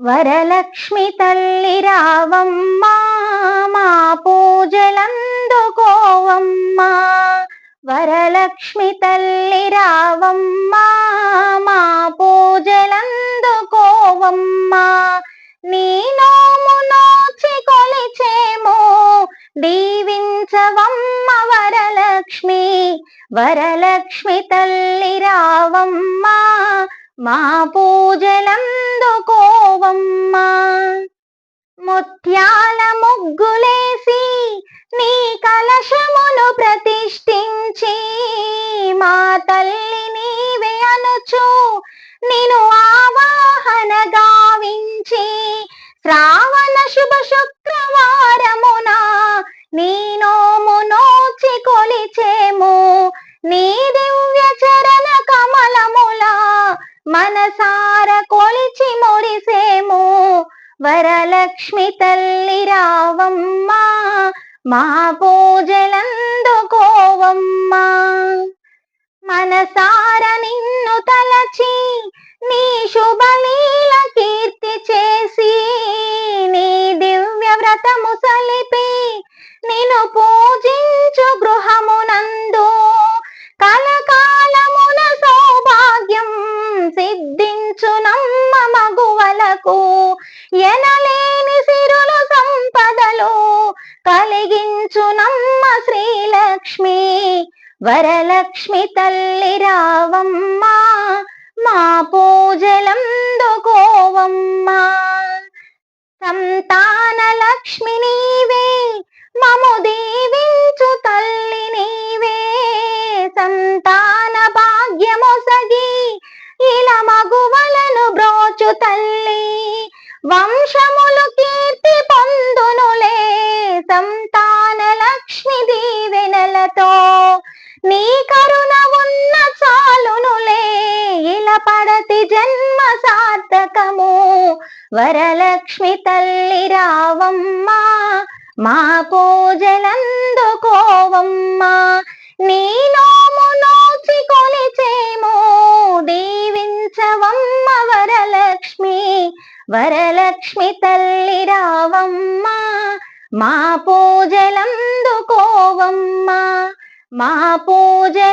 వరలక్ష్మి తల్లి రావమ్మా మా పూజలందుకోవమ్మా వరలక్ష్మి తల్లి రావమ్మా మా పూజలందుకోవమ్మా నీ నోము నోచి కొలిచేమో దీవించవమ్మ వరలక్ష్మి. వరలక్ష్మి తల్లి రావమ్మా మా పూజలందుకో ముత్యాల ముగ్గులేసి నీ కలశమును ప్రతిష్ఠించి మా తల్లి నీవే అనుచు నేను ఆవాహన గావించి శ్రావణ శుభ శుక్రవారమున నీ నోము నోచి కొలిచేము నీ దివ్య చరణ కమలముల మనసార కొలిచి మురిసే వరలక్ష్మి తల్లి రావమ్మా మా పూజలందుకోవమ్మా మనసార నిన్ను తలచి నీ శుభలీల కీర్తి చేసి నీ దివ్య వ్రతము సలిపి నిన్ను పూజించు గృహమునందు. కలకాలమున సౌభాగ్యం సిద్ధించు నమ్మ మగువలకు. ఎనలేని సిరులు సంపదలు కలిగించు నమ్మ శ్రీలక్ష్మి. వరలక్ష్మి తల్లి రావమ్మ మా పూజలందుకోవమ్మ సంతాన లక్ష్మి నీవే మము దీవించు తల్లి నీవే. సంతాన భాగ్యమొసగి ఇలా మగువలను బ్రోచు తల్లి వంశములు కీర్తి పొందునులే సంతాన లక్ష్మి దీవెనలతో. నీ కరుణ ఉన్న చాలునులే ఇలా పడతి జన్మ సార్థకము. వరలక్ష్మి తల్లి రావమ్మా మా పూజలందుకోవమ్మా నీ వరలక్ష్మి తల్లి రావమ్మా మా పూజలందుకోవమ్మా మా పూజలందుకోవమ్మా